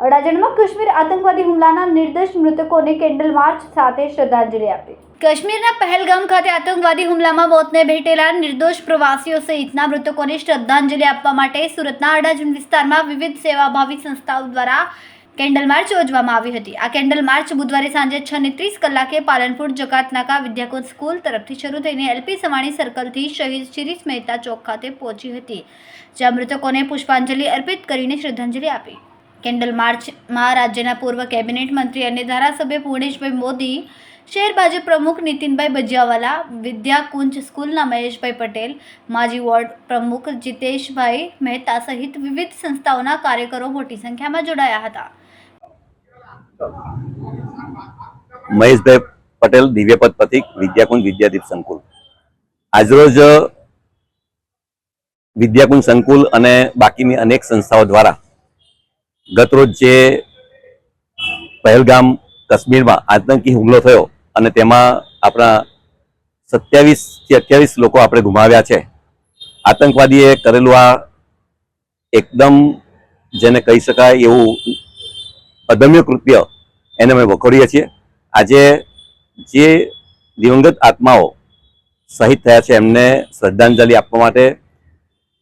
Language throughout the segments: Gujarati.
અડાજણમાં કાશ્મીર આતંકવાદી હુમલાના નિર્દોષ મૃતકોને કેન્ડલ માર્ચ સાથે શ્રદ્ધાંજલિ આપી. કાશ્મીરના પહેલગામ ખાતે આતંકવાદી હુમલામાં મોતને ભેટેલા નિર્દોષ પ્રવાસીઓ સહિતના મૃતકોને શ્રદ્ધાંજલિ આપવા માટે સુરતના અડાજણ વિસ્તારમાં વિવિધ સેવાભાવી સંસ્થાઓ દ્વારા કેન્ડલ માર્ચ યોજવામાં આવી હતી. આ કેન્ડલ માર્ચ બુધવારે સાંજે છ ને ત્રીસ કલાકે પાલનપુર જકાતનાકા વિદ્યાકુંજ સ્કૂલ તરફથી શરૂ થઈને એલપી સવાણી સર્કલથી શહીદ શિરીષ મહેતા ચોક ખાતે પહોંચી હતી, જ્યાં મૃતકોને પુષ્પાંજલિ અર્પિત કરીને શ્રદ્ધાંજલિ આપી. કેન્ડલ માર્ચમાં રાજ્યના પૂર્વ કેબિનેટ મંત્રી અને ધારાસભ્ય પૂર્ણેશભાઈ મોદી શહેર ભાજપ પ્રમુખ નીતિનભાઈ ભજીયાવાલા વિદ્યાકુંજ સ્કૂલના મહેશભાઈ પટેલ, માજી વોર્ડ પ્રમુખ જીતેશભાઈ મહેતા સહિત વિવિધ સંસ્થાઓના કાર્યકરો મોટી સંખ્યામાં જોડાયા હતા. મહેશભાઈ પટેલ દિવ્યપદ પ્રતિક વિદ્યાકુંજ વિદ્યાદીપ સંકુલ. આજરોજ વિદ્યાકુંજ સંકુલ અને બાકીની અનેક સંસ્થાઓ દ્વારા ગતરોજ જે પહેલગામ, કાશ્મીરમાં આતંકી હુમલો થયો અને તેમાં આપણા સત્યાવીસથી અઠ્યાવીસ લોકો આપણે ગુમાવ્યા છે. આતંકવાદીએ કરેલું આ એકદમ જેને કહી શકાય એવું અદમ્ય કૃત્ય એને અમે વખોડીએ છીએ. આજે જે દિવંગત આત્માઓ શહીદ થયા છે એમને શ્રદ્ધાંજલિ આપવા માટે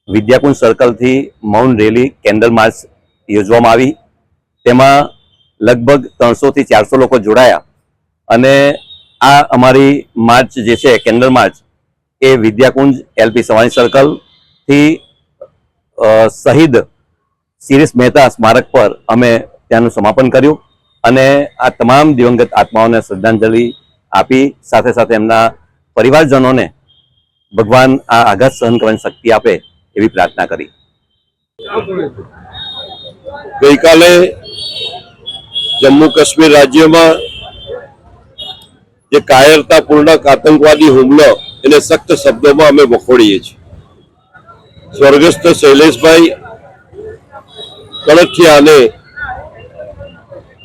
વિદ્યાકુંજ સર્કલથી મૌન રેલી કેન્ડલ માર્ચ યોજવામાં આવી. તેમાં લગભગ ત્રણસોથી ચારસો લોકો જોડાયા. અને આ અમારી માર્ચ જે છે, કેન્ડલ માર્ચ, એ વિદ્યાકુંજ એલપી સવાણી સર્કલથી શહીદ શિરીષ મહેતા સ્મારક પર અમે ત્યાંનું સમાપન કર્યું અને આ તમામ દિવંગત આત્માઓને શ્રદ્ધાંજલિ આપી, સાથે સાથે એમના પરિવારજનોને ભગવાન આ આઘાત સહન કરવાની શક્તિ આપે એવી પ્રાર્થના કરી. ગઈકાલે જમ્મુ કાશ્મીર રાજ્યમાં જે કાયરતાપૂર્ણક આતંકવાદી હુમલો એને સખ્ત શબ્દોમાં અમે વખોડીએ છીએ. સ્વર્ગસ્થ શૈલેષભાઈ કળથિયા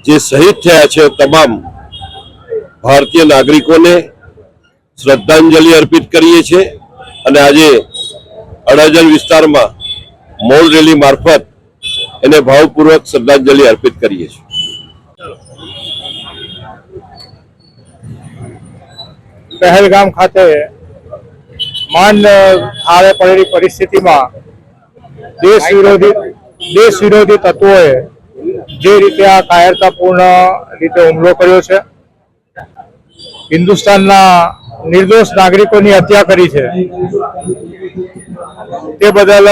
જે શહીદ થયા છે તમામ ભારતીય નાગરિકોને શ્રદ્ધાંજલિ અર્પિત કરીએ છીએ અને આજે અડાજણ વિસ્તારમાં મોલ રેલી મારફત એને ભાવપૂર્વક શ્રદ્ધાંજલિ અર્પિત કરીએ છીએ. પહેલગામ ખાતે માન થાળે પડેલી પરિસ્થિતિમાં દેશ વિરોધી દેશ વિરોધી તત્વોએ જે રીતે આ કાયરતાપૂર્ણ રીતે હુમલો કર્યો છે, હિન્દુસ્તાનના નિર્દોષ નાગરિકોની હત્યા કરી છે, તે બદલ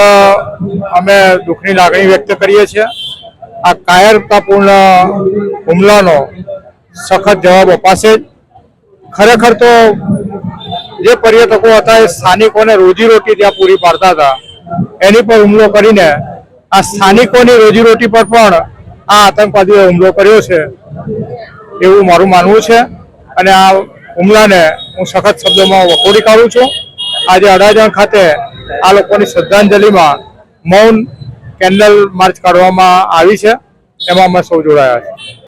અમે દુઃખની લાગણી વ્યક્ત કરીએ છીએ. આ કાયરતાપૂર્ણ હુમલાનો સખત જવાબ અપાશે જ. ખરેખર તો જે પર્યટકો હતા એ સ્થાનિકોને રોજીરોટી ત્યાં પૂરી પાડતા હતા. એની પર હુમલો કરીને આ સ્થાનિકોની રોજીરોટી પર પણ આ આતંકવાદીઓએ હુમલો કર્યો છે. એવું મારું માનવું છે. અને આ હુમલાને હું સખત શબ્દોમાં વખોડી કાઢું છું. આજે અડાજણ ખાતે આ લોકોની શ્રદ્ધાંજલિમાં મૌન કેન્ડલ માર્ચ કાઢવામાં આવી છે. એમાં અમે સૌ જોડાયા છે